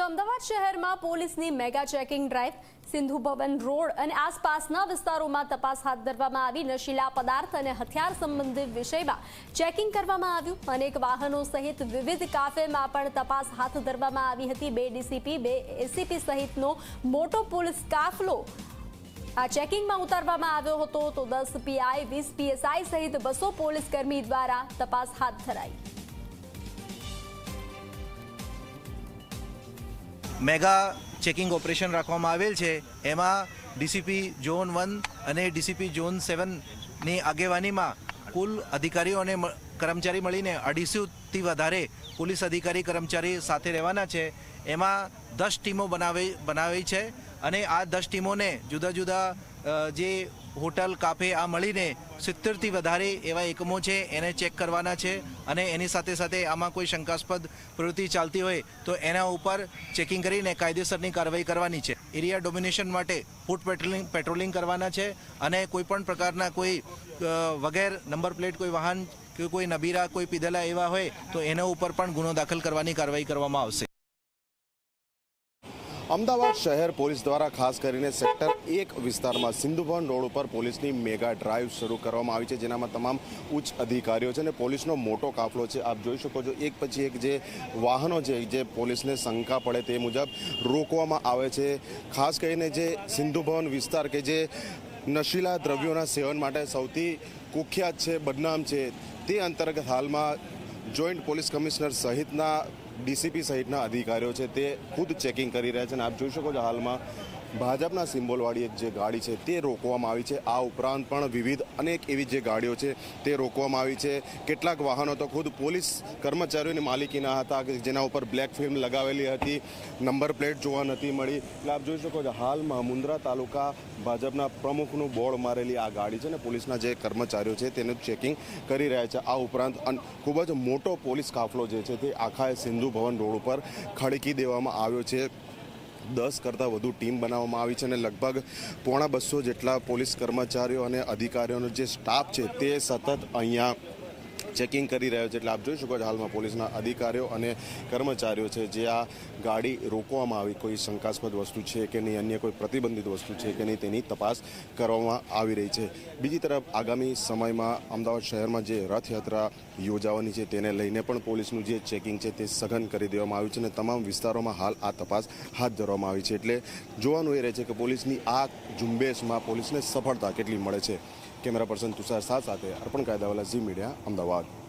તો અમદાવાદ શહેરમાં પોલીસની mega checking drive, Sindhu Bhavan road અને આસપાસના વિસ્તારોમાં તપાસ હાથ ધરવામાં આવી. નશીલા પદાર્થ અને હથિયાર સંબંધિત વિષયમાં ચેકિંગ કરવામાં આવ્યું. અનેક વાહનો સહિત વિવિધ કાફેમાં પણ તપાસ હાથ ધરવામાં આવી હતી. બે ડીસીપી, બે એસીપી સહિતનો મોટો પોલીસ કાફલો આ ચેકિંગમાં ઉતારવામાં આવ્યો હતો. તો દસ પીઆઈ, વીસ પીએસઆઈ સહિત બસો પોલીસ કર્મી દ્વારા તપાસ હાથ ધરાઈ. મેગા ચેકિંગ ઓપરેશન રાખવામાં આવેલ છે. એમાં ડીસીપી ઝોન વન અને ડીસીપી ઝોન સેવનની આગેવાનીમાં કુલ અધિકારીઓ અને કર્મચારી મળીને અઢીસોથી વધારે પોલીસ અધિકારી કર્મચારી સાથે રહેવાના છે. એમાં દસ ટીમો બનાવી બનાવી છે. અને આ દસ ટીમોને જુદા જુદા જે હોટલ, કાફે આ મળીને સિત્તેરથી વધારે એવા એકમો છે, એને ચેક કરવાના છે અને એની સાથે સાથે આમાં કોઈ શંકાસ્પદ પ્રવૃત્તિ ચાલતી હોય તો એના ઉપર ચેકિંગ કરીને કાયદેસરની કાર્યવાહી કરવાની છે. એરિયા ડોમિનેશન માટે ફૂટ પેટ્રોલિંગ પેટ્રોલિંગ કરવાના છે અને કોઈ પણ પ્રકારના કોઈ વગેર નંબર પ્લેટ, કોઈ વાહન કે કોઈ નબીરા, કોઈ પીધેલા એવા હોય તો એના ઉપર પણ ગુનો દાખલ કરવાની કાર્યવાહી કરવામાં આવશે. અમદાવાદ શહેર પોલીસ દ્વારા ખાસ કરીને સેક્ટર એક વિસ્તારમાં સિંધુભવન રોડ ઉપર પોલીસની મેગા ડ્રાઈવ શરૂ કરવામાં આવી છે, જેનામાં તમામ ઉચ્ચ અધિકારીઓ છે અને પોલીસનો મોટો કાફલો છે. આપ જોઈ શકો છો, એક પછી એક જે વાહનો છે, જે પોલીસને શંકા પડે તે મુજબ રોકવામાં આવે છે. ખાસ કરીને જે સિંધુભવન વિસ્તાર કે જે નશીલા દ્રવ્યોના સેવન માટે સૌથી કુખ્યાત છે, બદનામ છે, તે અંતર્ગત હાલમાં જોઈન્ટ પોલીસ કમિશનર સહિતના ડીસીપી સહિતના અધિકારીઓ છે તે ખુદ ચેકિંગ કરી રહ્યા છે અને આપ જોઈ શકો છો હાલમાં ભાજપના સિમ્બોલવાળી એક જે ગાડી છે તે રોકવામાં આવી છે. આ ઉપરાંત પણ વિવિધ અનેક એવી જે ગાડીઓ છે તે રોકવામાં આવી છે. કેટલાક વાહનો તો ખુદ પોલીસ કર્મચારીઓની માલિકીના હતા જેના ઉપર બ્લેક ફિલ્મ લગાવેલી હતી, નંબર પ્લેટ જોવા નથી મળી. એટલે આપ જોઈ શકો છો હાલમાં મુન્દ્રા તાલુકા ભાજપના પ્રમુખનું બોર્ડ મારેલી આ ગાડી છે ને પોલીસના જે કર્મચારીઓ છે તેનું ચેકિંગ કરી રહ્યા છે. આ ઉપરાંત ખૂબ જ મોટો પોલીસ કાફલો જે છે તે આખા સિંધુ ભવન રોડ ઉપર ખડકી દેવામાં આવ્યો છે. દસ કરતાં વધુ ટીમ બનાવવામાં આવી છે અને લગભગ પોણા બસો જેટલા પોલીસ કર્મચારીઓ અને અધિકારીઓનો જે સ્ટાફ છે તે સતત અહીંયા ચેકિંગ કરી રહ્યો છે એટલે આપ જોઈ શકો છો હાલમાં પોલીસના અધિકારીઓ અને કર્મચારીઓ છે જે આ ગાડી રોકવામાં આવી. કોઈ શંકાસ્પદ વસ્તુ છે કે નહીં, અન્ય કોઈ પ્રતિબંધિત વસ્તુ છે કે નહીં તેની તપાસ કરવામાં આવી રહી છે. બીજી તરફ આગામી સમયમાં અમદાવાદ શહેરમાં જે રથયાત્રા યોજાવાની છે તેને લઈને પણ પોલીસનું જે ચેકિંગ છે તે સઘન કરી દેવામાં આવ્યું છે અને તમામ વિસ્તારોમાં હાલ આ તપાસ હાથ ધરવામાં આવી છે. એટલે જોવાનું એ રહે છે કે પોલીસની આ ઝુંબેશમાં પોલીસને સફળતા કેટલી મળે છે. કેમેરા પર્સન તુષાર શાહ સાથે Arpan Kaydawala Zee media, Ahmedabad. God.